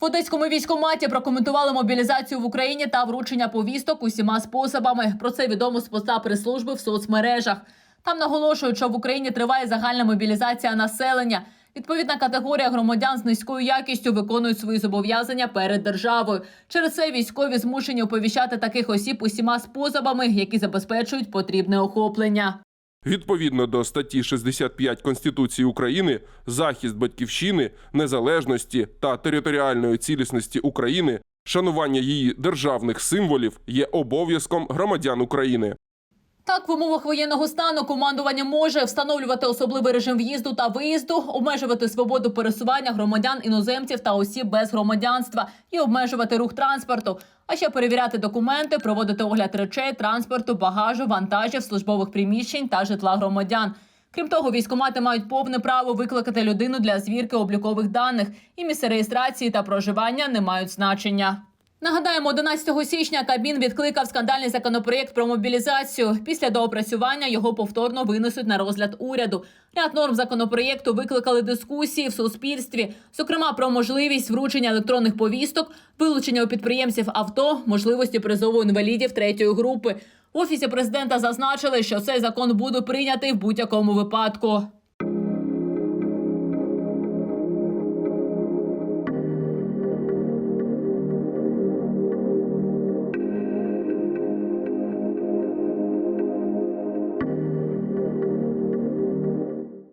В одеському військкоматі прокоментували мобілізацію в Україні та вручення повісток усіма способами. Про це відомо з поста прес-служби в соцмережах. Там наголошують, що в Україні триває загальна мобілізація населення. Відповідна категорія громадян з низькою якістю виконують свої зобов'язання перед державою. Через це військові змушені оповіщати таких осіб усіма способами, які забезпечують потрібне охоплення. Відповідно до статті 65 Конституції України, захист батьківщини, незалежності та територіальної цілісності України, шанування її державних символів є обов'язком громадян України. Так, в умовах воєнного стану командування може встановлювати особливий режим в'їзду та виїзду, обмежувати свободу пересування громадян іноземців та осіб без громадянства і обмежувати рух транспорту. А ще перевіряти документи, проводити огляд речей, транспорту, багажу, вантажів, службових приміщень та житла громадян. Крім того, військомати мають повне право викликати людину для звірки облікових даних, і місце реєстрації та проживання не мають значення. Нагадаємо, 11 січня Кабмін відкликав скандальний законопроєкт про мобілізацію. Після доопрацювання його повторно винесуть на розгляд уряду. Ряд норм законопроєкту викликали дискусії в суспільстві, зокрема про можливість вручення електронних повісток, вилучення у підприємців авто, можливості призову інвалідів третьої групи. В офісі президента зазначили, що цей закон буде прийнятий в будь-якому випадку.